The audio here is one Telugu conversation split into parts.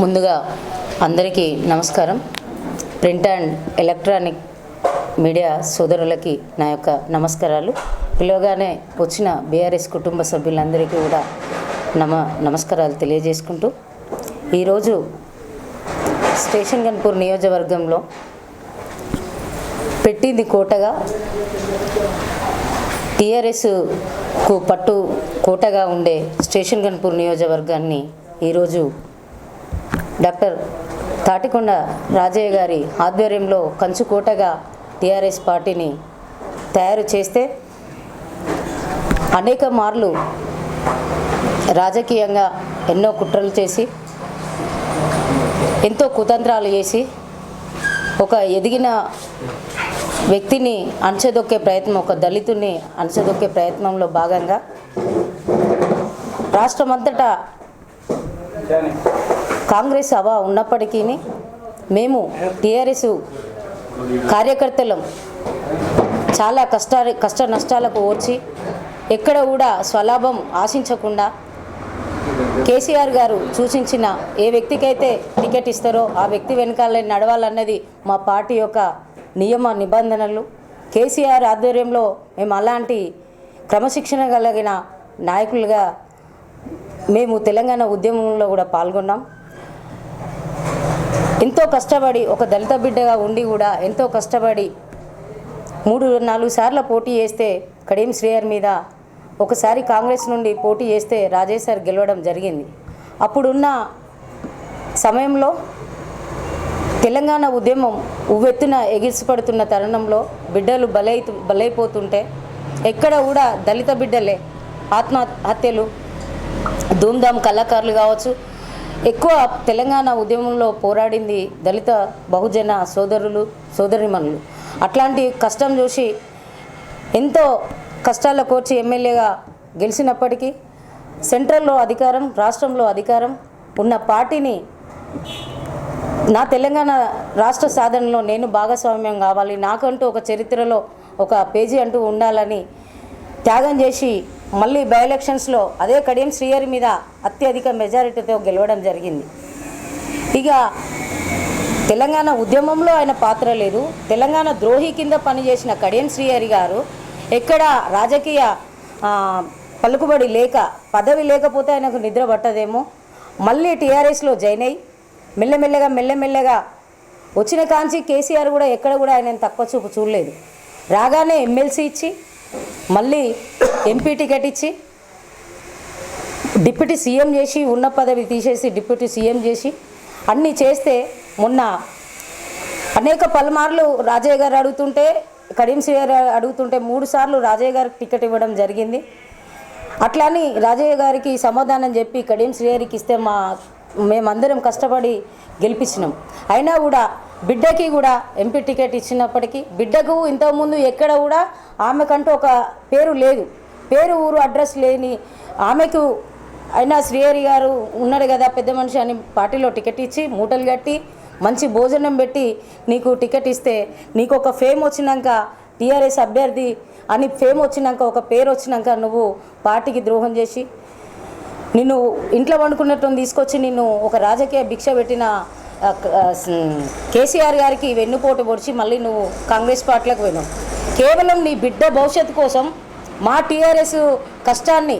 ముందుగా అందరికీ నమస్కారం. ప్రింట్ అండ్ ఎలక్ట్రానిక్ మీడియా సోదరులకి నా యొక్క నమస్కారాలు. పిలవగానే వచ్చిన బీఆర్ఎస్ కుటుంబ సభ్యులందరికీ కూడా నమ నమస్కారాలు తెలియజేసుకుంటూ ఈరోజు స్టేషన్ గన్పూర్ నియోజకవర్గంలో పెట్టింది కోటగా టీఆర్ఎస్కు పట్టు కోటగా ఉండే స్టేషన్ గన్పూర్ నియోజకవర్గాన్ని ఈరోజు డాక్టర్ తాటికొండ రాజయ్య గారి ఆధ్వర్యంలో కంచుకోటగా టీఆర్ఎస్ పార్టీని తయారు చేస్తే అనేక మార్లు రాజకీయంగా ఎన్నో కుట్రలు చేసి ఎంతో కుతంత్రాలు చేసి ఒక ఎదిగిన వ్యక్తిని అణచదొక్కే ప్రయత్నం ఒక దళితుని అణచదొక్కే ప్రయత్నంలో భాగంగా రాష్ట్రమంతటా కాంగ్రెస్ హవా ఉన్నప్పటికీ మేము టీఆర్ఎస్ కార్యకర్తలం చాలా కష్ట కష్ట నష్టాలకు ఓర్చి ఎక్కడ కూడా స్వలాభం ఆశించకుండా కేసీఆర్ గారు సూచించిన ఏ వ్యక్తికైతే టికెట్ ఇస్తారో ఆ వ్యక్తి వెనకాలే నడవాలన్నది మా పార్టీ యొక్క నియమ నిబంధనలు. కేసీఆర్ ఆధ్వర్యంలో మేము అలాంటి క్రమశిక్షణ కలిగిన నాయకులుగా మేము తెలంగాణ ఉద్యమంలో కూడా పాల్గొన్నాం. ఎంతో కష్టపడి ఒక దళిత బిడ్డగా ఉండి కూడా ఎంతో కష్టపడి మూడు నాలుగు సార్లు పోటీ చేస్తే కడియం శ్రేయర్ మీద ఒకసారి కాంగ్రెస్ నుండి పోటీ చేస్తే రాజేష్ సార్ గెలవడం జరిగింది. అప్పుడున్న సమయంలో తెలంగాణ ఉద్యమం ఉవ్వెత్తున ఎగిసిపడుతున్న తరుణంలో బిడ్డలు బలై బలైపోతుంటే ఎక్కడ కూడా దళిత బిడ్డలే ఆత్మహత్యలు ధూమ్ధామ్ కళాకారులు కావచ్చు. ఎక్కువ తెలంగాణ ఉద్యమంలో పోరాడింది దళిత బహుజన సోదరులు సోదరిమణులు. అట్లాంటి కష్టం చూసి ఎంతో కష్టాల కోర్చి ఎమ్మెల్యేగా గెలిచినప్పటికీ సెంట్రల్లో అధికారం రాష్ట్రంలో అధికారం ఉన్న పార్టీని నా తెలంగాణ రాష్ట్ర సాధనలో నేను భాగస్వామ్యం కావాలి. నాకంటూ ఒక చరిత్రలో ఒక పేజీ అంటూ ఉండాలని త్యాగం చేసి మళ్ళీ బై ఎలక్షన్స్లో అదే కడియం శ్రీహరి మీద అత్యధిక మెజారిటీతో గెలవడం జరిగింది. ఇక తెలంగాణ ఉద్యమంలో ఆయన పాత్ర లేదు. తెలంగాణ ద్రోహి కింద పనిచేసిన కడియం శ్రీహరి గారు ఎక్కడ రాజకీయ పలుకుబడి లేక పదవి లేకపోతే ఆయనకు నిద్ర పట్టదేమో. మళ్ళీ టీఆర్ఎస్లో జాయిన్ అయ్యి మెల్లమెల్లగా మెల్లమెల్లగా వచ్చిన కాంచి కేసీఆర్ కూడా ఎక్కడ కూడా ఆయన తక్కువ చూపు చూడలేదు. రాగానే ఎమ్మెల్సీ ఇచ్చి మళ్ళీ ఎంపీ టికెట్ ఇచ్చి డిప్యూటీ సీఎం చేసి ఉన్న పదవి తీసేసి డిప్యూటీ సీఎం చేసి అన్నీ చేస్తే మొన్న అనేక పలుమార్లు రాజయ్య గారు అడుగుతుంటే కరీం శ్రీ గారు అడుగుతుంటే మూడు సార్లు రాజయ్య గారికి టికెట్ ఇవ్వడం జరిగింది. అట్లని రాజయ్య గారికి సమాధానం చెప్పి కడియం శ్రీగారికి ఇస్తే మా మేమందరం కష్టపడి గెలిపించినాం. అయినా కూడా బిడ్డకి కూడా ఎంపీ టికెట్ ఇచ్చినప్పటికీ బిడ్డకు ఇంతకుముందు ఎక్కడ కూడా ఆమెకంటూ ఒక పేరు లేదు. పేరు ఊరు అడ్రస్ లేని ఆమెకు అయినా శ్రీహరి గారు ఉన్నాడు కదా పెద్ద మనిషి అని పార్టీలో టికెట్ ఇచ్చి మూటలు కట్టి మంచి భోజనం పెట్టి నీకు టికెట్ ఇస్తే నీకు ఒక ఫేమ్ వచ్చినాక టీఆర్ఎస్ అభ్యర్థి అని ఫేమ్ వచ్చినాక ఒక పేరు వచ్చినాక నువ్వు పార్టీకి ద్రోహం చేసి నిన్ను ఇంట్లో వండుకున్నట్టు తీసుకొచ్చి నిన్ను ఒక రాజకీయ భిక్ష పెట్టిన కేసీఆర్ గారికి వెన్నుపోటు పొడిచి మళ్ళీ నువ్వు కాంగ్రెస్ పార్టీలకు పోయినావు. కేవలం నీ బిడ్డ భవిష్యత్తు కోసం మా టీఆర్ఎస్ కష్టాన్ని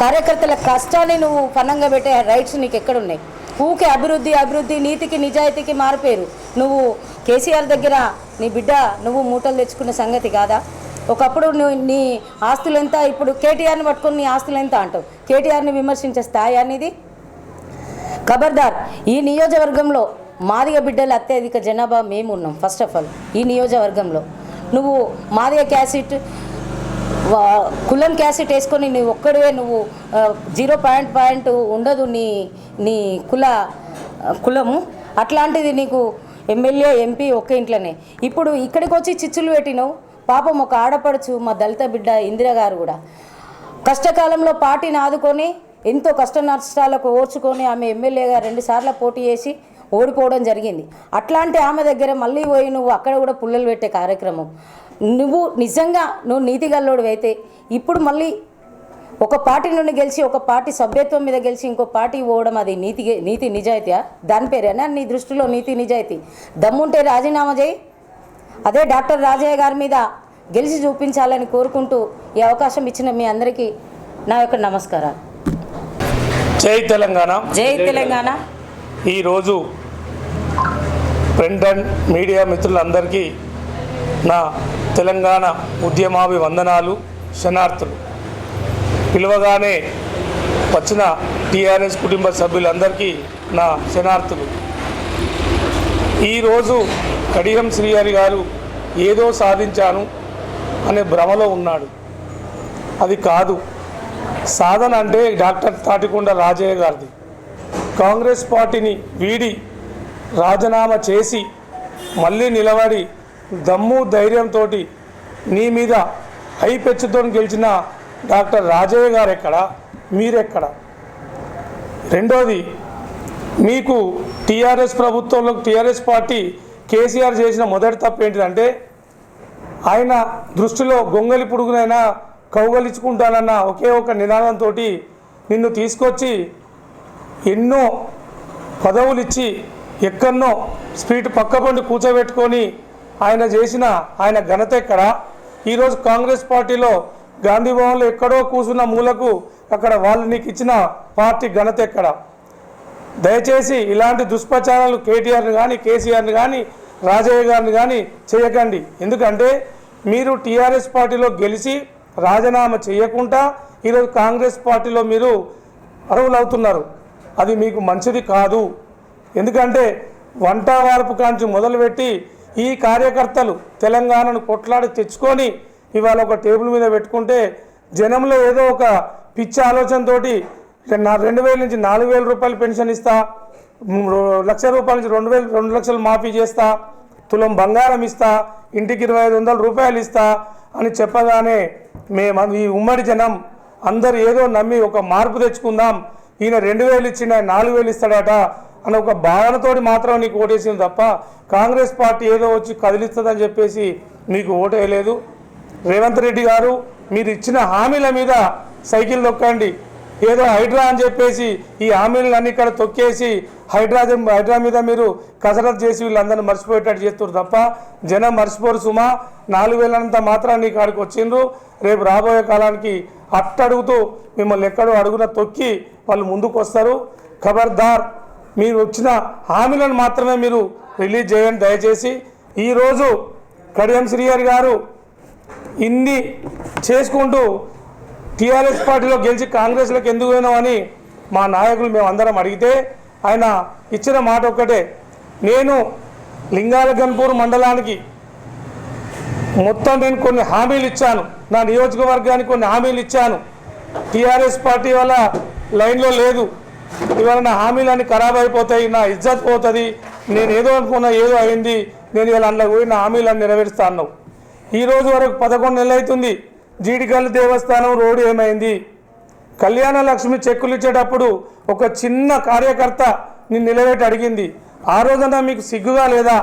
కార్యకర్తల కష్టాన్ని నువ్వు పనంగా పెట్టే రైట్స్ నీకు ఎక్కడున్నాయి? ఊకే అభివృద్ధి అభివృద్ధి నీతికి నిజాయితీకి మారిపోయారు నువ్వు కేసీఆర్ దగ్గర నీ బిడ్డ నువ్వు మూటలు తెచ్చుకున్న సంగతి కాదా? ఒకప్పుడు నువ్వు నీ ఆస్తులు ఎంత ఇప్పుడు కేటీఆర్ని పట్టుకొని నీ ఆస్తులు ఎంత అంటావు? కేటీఆర్ని విమర్శించే స్థాయి అనేది ఖబర్దార్ ఈ నియోజకవర్గంలో మాదిగ బిడ్డలు అత్యధిక జనాభా మేము ఉన్నాం ఫస్ట్ ఆఫ్ ఆల్ ఈ నియోజకవర్గంలో. నువ్వు మాదిగ క్యాసెట్ కులం క్యాసెట్ వేసుకొని నువ్వు ఒక్కడే నువ్వు జీరో పాయింట్ పాయింట్ ఉండదు నీ నీ కుల కులము. అట్లాంటిది నీకు ఎమ్మెల్యే ఎంపీ ఒక్క ఇంట్లోనే. ఇప్పుడు ఇక్కడికి వచ్చి చిచ్చులు పెట్టినావు. పాపం ఒక ఆడపడుచు మా దళిత బిడ్డ ఇందిర గారు కూడా. కష్టకాలంలో పార్టీని ఆదుకొని ఎంతో కష్ట నష్టాలకు ఓర్చుకొని ఆమె ఎమ్మెల్యేగా రెండుసార్లు పోటీ చేసి ఓడిపోవడం జరిగింది. అట్లాంటి ఆమె దగ్గర మళ్ళీ పోయి నువ్వు అక్కడ కూడా పుల్లలు పెట్టే కార్యక్రమం. నువ్వు నిజంగా నువ్వు నీతిగల్లోడు అయితే ఇప్పుడు మళ్ళీ ఒక పార్టీ నుండి గెలిచి ఒక పార్టీ సభ్యత్వం మీద గెలిచి ఇంకో పార్టీ పోవడం అది నీతి నీతి నిజాయితీయా? దాని పేరేనా నీ దృష్టిలో నీతి నిజాయితీ. దమ్ముంటే రాజీనామా చేయి. అదే డాక్టర్ రాజయ్య గారి మీద గెలిచి చూపించాలని కోరుకుంటూ ఈ అవకాశం ఇచ్చిన మీ అందరికీ నా యొక్క నమస్కారాలు. జై తెలంగాణ. జై తెలంగాణ. ఈరోజు ప్రింట్ అండ్ మీడియా మిత్రులందరికీ నా తెలంగాణ ఉద్యమాభివందనాలు శనార్థులు పిలవగానే వచ్చిన టీఆర్ఎస్ కుటుంబ సభ్యులందరికీ నా శనార్థులు ఈరోజు కడియం శ్రీహరి గారు ఏదో సాధించాను అనే భ్రమలో ఉన్నాడు. అది కాదు. సాధన అంటే డాక్టర్ తాటికొండ రాజయ్య గారిది. కాంగ్రెస్ పార్టీని వీడి రాజీనామా చేసి మళ్ళీ నిలబడి దమ్ము ధైర్యంతో నీ మీద హై పెచ్చుతో గెలిచిన డాక్టర్ రాజయ్య గారు ఎక్కడ మీరెక్కడ? రెండోది మీకు టీఆర్ఎస్ ప్రభుత్వంలో టీఆర్ఎస్ పార్టీ కేసీఆర్ చేసిన మొదటి తప్పు ఏంటిదంటే ఆయన దృష్టిలో గొంగలి పురుగునైనా కౌగలించుకుంటానన్న ఒకే ఒక నినాదంతో నిన్ను తీసుకొచ్చి ఎన్నో పదవులు ఇచ్చి ఎక్కన్నో స్పీడ్ పక్కపండి కూర్చోబెట్టుకొని ఆయన చేసిన ఆయన ఘనత ఎక్కడ? ఈరోజు కాంగ్రెస్ పార్టీలో గాంధీ భవన్లో ఎక్కడో కూర్చున్న మూలకు అక్కడ వాళ్ళు నీకు ఇచ్చిన పార్టీ ఘనత ఎక్కడ? దయచేసి ఇలాంటి దుష్ప్రచారాలు కేటీఆర్ని కానీ కేసీఆర్ని కానీ రాజయ్య గారిని కానీ చేయకండి. ఎందుకంటే మీరు టీఆర్ఎస్ పార్టీలో గెలిచి రాజీనామా చేయకుండా ఈరోజు కాంగ్రెస్ పార్టీలో మీరు అర్హులవుతున్నారు. అది మీకు మంచిది కాదు. ఎందుకంటే వంట వార్పు కాంచి మొదలుపెట్టి ఈ కార్యకర్తలు తెలంగాణను కొట్లాడి తెచ్చుకొని ఇవాళ ఒక టేబుల్ మీద పెట్టుకుంటే జనంలో ఏదో ఒక పిచ్చి ఆలోచనతోటి నా రెండు వేల నుంచి నాలుగు వేల రూపాయలు పెన్షన్ ఇస్తా లక్ష రూపాయల నుంచి రెండు వేలు రెండు లక్షలు మాఫీ చేస్తా తులం బంగారం ఇస్తా ఇంటికి ఇరవై ఐదు వందల రూపాయలు ఇస్తా అని చెప్పగానే మేము ఈ ఉమ్మడి జనం అందరు ఏదో నమ్మి ఒక మార్పు తెచ్చుకుందాం. ఈయన రెండు వేలు ఇచ్చిన నాలుగు వేలు ఇస్తాడట. అని ఒక భావనతోటి మాత్రం నీకు ఓటేసింది తప్ప కాంగ్రెస్ పార్టీ ఏదో వచ్చి కదిలిస్తుందని చెప్పేసి మీకు ఓటేయలేదు. రేవంత్ రెడ్డి గారు మీరు ఇచ్చిన హామీల మీద సైకిల్ తొక్కండి. ఏదో హైడ్రా అని చెప్పేసి ఈ హామీలన్నీ ఇక్కడ తొక్కేసి హైడ్రా హైడ్రా మీద మీరు కసరత్ చేసి వీళ్ళందరినీ మర్చిపోయేటట్టు చేస్తారు తప్ప జనం మర్చిపోరు సుమా. నాలుగు వేలంత మాత్రం నీ కాడికి వచ్చిండ్రు. రేపు రాబోయే కాలానికి అట్టడుగుతూ మిమ్మల్ని ఎక్కడో అడుగున తొక్కి వాళ్ళు ముందుకు వస్తారు ఖబర్దార్. మీరు వచ్చిన హామీలను మాత్రమే మీరు రిలీజ్ చేయండి. దయచేసి ఈరోజు కడియం శ్రీహరి గారు ఇన్ని చేసుకుంటూ టీఆర్ఎస్ పార్టీలో గెలిచి కాంగ్రెస్లోకి ఎందుకు పోయినామని మా నాయకులు మేము అందరం అడిగితే ఆయన ఇచ్చిన మాట ఒక్కటే. నేను లింగాలగన్పూర్ మండలానికి మొత్తం నేను కొన్ని హామీలు ఇచ్చాను. నా నియోజకవర్గానికి కొన్ని హామీలు ఇచ్చాను. టీఆర్ఎస్ పార్టీ వల్ల లైన్లో లేదు. ఇవాళ నా హామీలన్నీ ఖరాబ్ అయిపోతాయి నా ఇజ్జత్ పోతుంది నేను ఏదో అనుకున్నా ఏదో అయింది నేను ఇలా అందులో పోయి నా హామీలను నెరవేరుస్తా అన్నావు. ఈ రోజు వరకు పదకొండు నెలలు అవుతుంది జీడికల్లు దేవస్థానం రోడ్డు ఏమైంది? కళ్యాణ లక్ష్మి చెక్కులు ఇచ్చేటప్పుడు ఒక చిన్న కార్యకర్త నిన్ను నిలబెట్టి అడిగింది. ఆ రోజున మీకు సిగ్గుగా లేదా?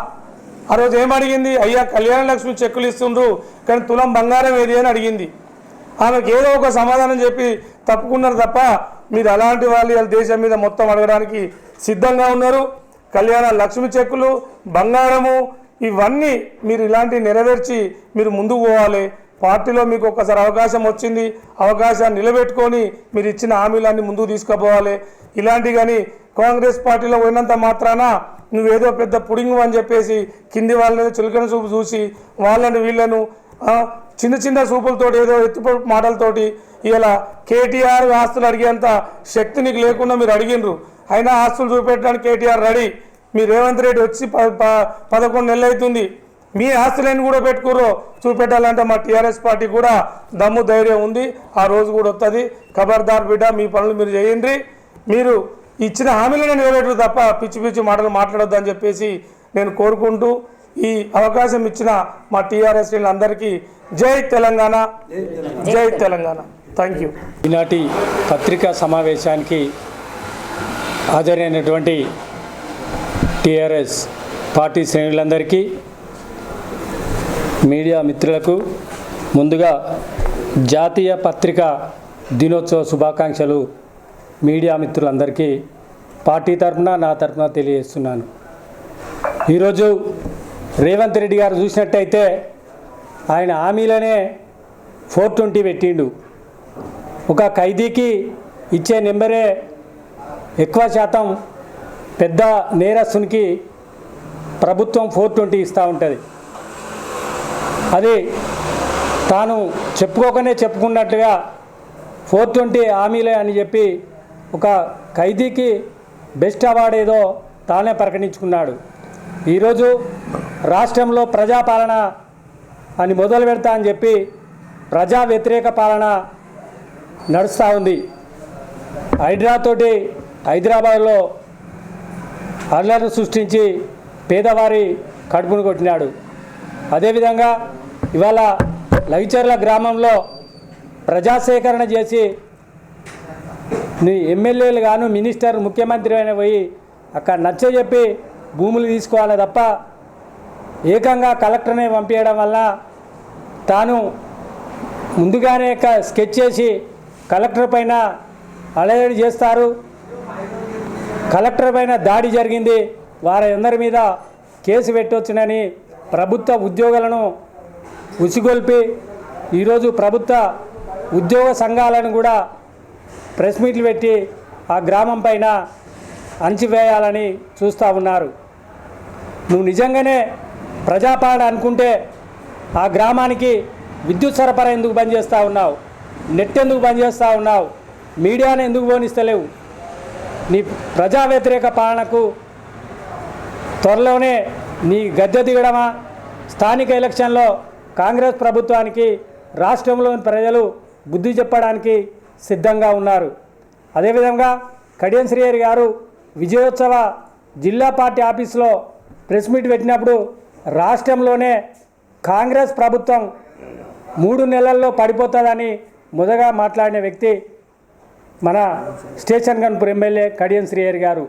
ఆ రోజు ఏం అడిగింది? అయ్యా కళ్యాణ లక్ష్మి చెక్కులు ఇస్తుండ్రు కానీ తులం బంగారం ఏది అని అడిగింది. ఆమెకు ఏదో ఒక సమాధానం చెప్పి తప్పుకున్నారు తప్ప మీరు అలాంటి వాళ్ళు వాళ్ళ దేశం మీద మొత్తం అడగడానికి సిద్ధంగా ఉన్నారు. కళ్యాణ లక్ష్మి చెక్కులు బంగారము ఇవన్నీ మీరు ఇలాంటివి నెరవేర్చి మీరు ముందుకు పోవాలి. పార్టీలో మీకు ఒక్కసారి అవకాశం వచ్చింది అవకాశాన్ని నిలబెట్టుకొని మీరు ఇచ్చిన హామీలన్నీ ముందుకు తీసుకుపోవాలి. ఇలాంటి కానీ కాంగ్రెస్ పార్టీలో పోయినంత మాత్రాన నువ్వేదో పెద్ద పుడింగు అని చెప్పేసి కింది వాళ్ళని చులకన చూపు చూసి వాళ్ళని వీళ్ళను చిన్న చిన్న చూపులతోటి ఏదో ఎత్తుపొడు మాటలతోటి ఇలా కేటీఆర్ ఆస్తులు అడిగేంత శక్తి నీకు లేకుండా మీరు అడిగినరు అయినా ఆస్తులు చూపెట్టడానికి కేటీఆర్ రెడీ. మీ రేవంత్ రెడ్డి వచ్చి ప ప- పదకొండు నెలలు అవుతుంది మీ ఆస్తులన్నీ కూడా పెట్టుకుర్రో. చూపెట్టాలంటే మా టీఆర్ఎస్ పార్టీ కూడా దమ్ము ధైర్యం ఉంది. ఆ రోజు కూడా వస్తుంది ఖబర్దార్ బిడ్డ మీ పనులు మీరు చేయండి. మీరు ఇచ్చిన హామీలను నెరవేరు తప్ప పిచ్చి పిచ్చి మాటలు మాట్లాడొద్దని చెప్పేసి నేను కోరుకుంటూ ఈ అవకాశం ఇచ్చిన మా టీఆర్ఎస్ అందరికీ జై తెలంగాణ జై తెలంగాణ. థ్యాంక్ యూ ఈనాటి పత్రికా సమావేశానికి హాజరైనటువంటి టీఆర్ఎస్ పార్టీ శ్రేణులందరికీ మీడియా మిత్రులకు ముందుగా జాతీయ పత్రికా దినోత్సవ శుభాకాంక్షలు మీడియా మిత్రులందరికీ పార్టీ తరఫున నా తరఫున తెలియజేస్తున్నాను. ఈరోజు రేవంత్ రెడ్డి గారు చూసినట్టయితే ఆయన హామీలనే ఫోర్ ట్వంటీ పెట్టిండు. ఒక ఖైదీకి ఇచ్చే నెంబరే ఎక్కువ శాతం పెద్ద నేరస్తునికి ప్రభుత్వం ఫోర్ ట్వంటీ ఇస్తూ ఉంటుంది. అది తాను చెప్పుకోకనే చెప్పుకున్నట్టుగా ఫోర్ ట్వంటీ హామీలే అని చెప్పి ఒక ఖైదీకి బెస్ట్ అవార్డు ఏదో తానే ప్రకటించుకున్నాడు. ఈరోజు రాష్ట్రంలో ప్రజాపాలన అని మొదలు పెడతా అని చెప్పి ప్రజా వ్యతిరేక పాలన నడుస్తూ ఉంది. హైడ్రాతోటి హైదరాబాద్లో అల్లర్లు సృష్టించి పేదవారి కడుపును కొట్టినాడు. అదేవిధంగా ఇవాళ లవిచర్ల గ్రామంలో ప్రజాసేకరణ చేసి ఎమ్మెల్యేలు గాను మినిస్టర్ ముఖ్యమంత్రి అయిన పోయి అక్కడ నచ్చజెప్పి భూములు తీసుకోవాలి తప్ప ఏకంగా కలెక్టర్నే పంపించడం వల్ల తాను ముందుగానే స్కెచ్ చేసి కలెక్టర్ పైన అలజడి చేస్తారు. కలెక్టర్ పైన దాడి జరిగింది. వారి అందరి మీద కేసు పెట్టవచ్చునని ప్రభుత్వ ఉద్యోగులను ఉసిగొల్పి ఈరోజు ప్రభుత్వ ఉద్యోగ సంఘాలను కూడా ప్రెస్ మీట్లు పెట్టి ఆ గ్రామం పైన అణచివేయాలని చూస్తూ ఉన్నారు. నువ్వు నిజంగానే ప్రజాపాలన అనుకుంటే ఆ గ్రామానికి విద్యుత్ సరఫరా ఎందుకు బంద్ చేస్తూ ఉన్నావు? నెట్ ఎందుకు బంద్ చేస్తూ ఉన్నావు? మీడియాను ఎందుకు పోనిస్తలేవు? నీ ప్రజా వ్యతిరేక పాలనకు త్వరలోనే నీ గద్దె దిగడమా? స్థానిక ఎలక్షన్లో కాంగ్రెస్ ప్రభుత్వానికి రాష్ట్రంలోని ప్రజలు బుద్ధి చెప్పడానికి సిద్ధంగా ఉన్నారు. అదేవిధంగా కడియం శ్రీహరి గారు విజయోత్సవ జిల్లా పార్టీ ఆఫీస్లో ప్రెస్ మీట్ పెట్టినప్పుడు రాష్ట్రంలోనే కాంగ్రెస్ ప్రభుత్వం మూడు నెలల్లో పడిపోతుందని ముదగా మాట్లాడిన వ్యక్తి మన స్టేషన్ గన్పూర్ ఎమ్మెల్యే కడియం శ్రీహరి గారు.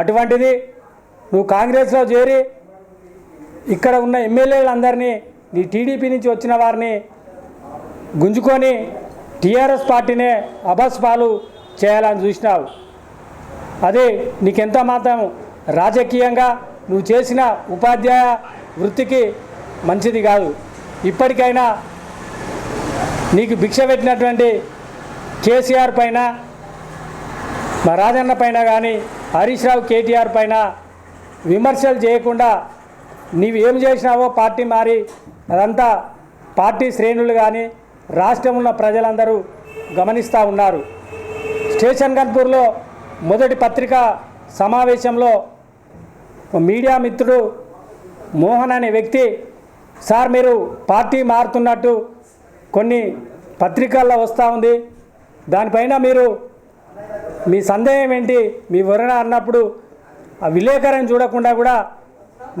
అటువంటిది నువ్వు కాంగ్రెస్లో చేరి ఇక్కడ ఉన్న ఎమ్మెల్యేలందరినీ నీ టీడీపీ నుంచి వచ్చిన వారిని గుంజుకొని టీఆర్ఎస్ పార్టీనే అభస్పాలు చేయాలని చూసినావు. అది నీకెంత మాత్రం రాజకీయంగా నువ్వు చేసిన ఉపాధ్యాయ వృత్తికి మంచిది కాదు. ఇప్పటికైనా నీకు భిక్ష పెట్టినటువంటి కేసీఆర్ పైన మా రాజన్న పైన కానీ హరీష్ రావు కేటీఆర్ పైన విమర్శలు చేయకుండా నీవు ఏం చేసినావో పార్టీ మారి అదంతా పార్టీ శ్రేణులు కానీ రాష్ట్రంలో ప్రజలందరూ గమనిస్తూ ఉన్నారు. స్టేషన్ గన్పూర్లో మొదటి పత్రికా సమావేశంలో మీడియా మిత్రుడు మోహన్ అనే వ్యక్తి సార్ మీరు పార్టీ మారుతున్నట్టు కొన్ని పత్రికల్లో వస్తూ ఉంది. దానిపైన మీరు మీ సందేహం ఏంటి? మీ వివరణ అన్నప్పుడు ఆ విలేకరణ చూడకుండా కూడా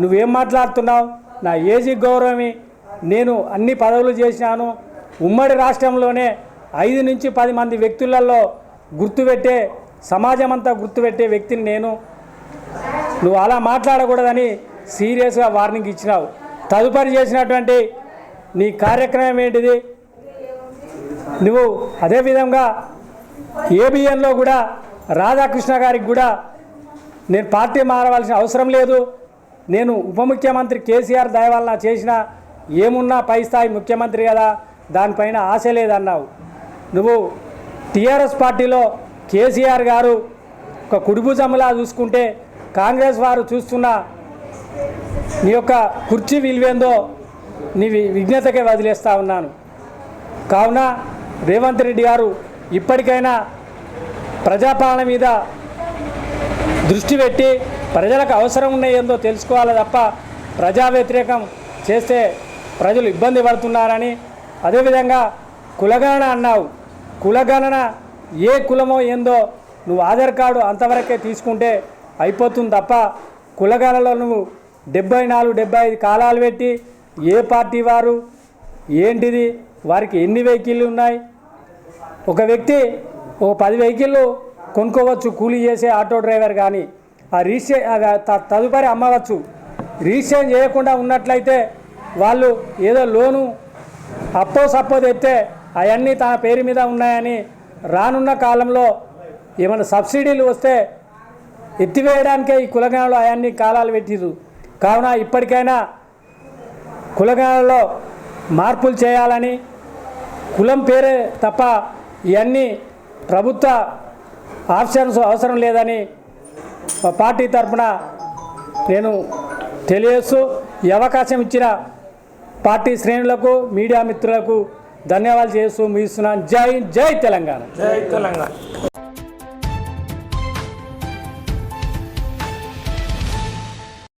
నువ్వేం మాట్లాడుతున్నావు? నా ఏజీ గౌరవమి. నేను అన్ని పదవులు చేసినాను ఉమ్మడి రాష్ట్రంలోనే ఐదు నుంచి పది మంది వ్యక్తులలో గుర్తుపెట్టే సమాజం అంతా గుర్తుపెట్టే వ్యక్తిని నేను. నువ్వు అలా మాట్లాడకూడదని సీరియస్గా వార్నింగ్ ఇచ్చినావు. తదుపరి చేసినటువంటి నీ కార్యక్రమం ఏంటిది? నువ్వు అదేవిధంగా ఏబిఎన్లో కూడా రాధాకృష్ణ గారికి కూడా నేను పార్టీ మారవలసిన అవసరం లేదు. నేను ఉప ముఖ్యమంత్రి కేసీఆర్ దయవలన చేసిన ఏమున్నా పై స్థాయి ముఖ్యమంత్రి కదా దానిపైన ఆశ లేదన్నావు. నువ్వు టీఆర్ఎస్ పార్టీలో కేసీఆర్ గారు ఒక కుడిభుజంలా చూసుకుంటే కాంగ్రెస్ వారు చూస్తున్న నీ యొక్క కుర్చీ విలువేందో నీ వి- విజ్ఞతకే వదిలేస్తూ ఉన్నాను. కావున రేవంత్ రెడ్డి గారు ఇప్పటికైనా ప్రజాపాలన మీద దృష్టి పెట్టి ప్రజలకు అవసరం ఉన్నాయేందో తెలుసుకోవాలి తప్ప ప్రజా వ్యతిరేకం చేస్తే ప్రజలు ఇబ్బంది పడుతున్నారని అదేవిధంగా కులగణన అన్నావు. కులగణన ఏ కులమో ఏందో నువ్వు ఆధార్ కార్డు అంతవరకే తీసుకుంటే అయిపోతుంది తప్ప కులగణలో నువ్వు డెబ్బై నాలుగు డెబ్బై ఐదు కాలాలు పెట్టి ఏ పార్టీ వారు ఏంటిది వారికి ఎన్ని వెహికల్లు ఉన్నాయి? ఒక వ్యక్తి ఓ పది వెహికల్లు కొనుక్కోవచ్చు కూలీ చేసే ఆటో డ్రైవర్ కానీ ఆ రీసే త- తదుపరి అమ్మవచ్చు. రిజిస్ట్రేషన్ చేయకుండా ఉన్నట్లయితే వాళ్ళు ఏదో లోను అప్పో సప్పో తెస్తే అవన్నీ తన పేరు మీద ఉన్నాయని రానున్న కాలంలో ఏమైనా సబ్సిడీలు వస్తే ఎత్తివేయడానికే ఈ కులగణలో అవన్నీ కాలాలు పెట్టిరు కావున ఇప్పటికైనా కులగణలో మార్పులు చేయాలని కులం పేరే తప్ప ఇవన్నీ ప్రభుత్వ ఆప్షన్స్ అవసరం లేదని పార్టీ తరఫున నేను తెలియస్తూ ఈ అవకాశం ఇచ్చిన పార్టీ శ్రేణులకు మీడియా మిత్రులకు ధన్యవాదాలు చేస్తూ ముగిస్తున్నాను. జై జై తెలంగాణ. జై తెలంగాణ.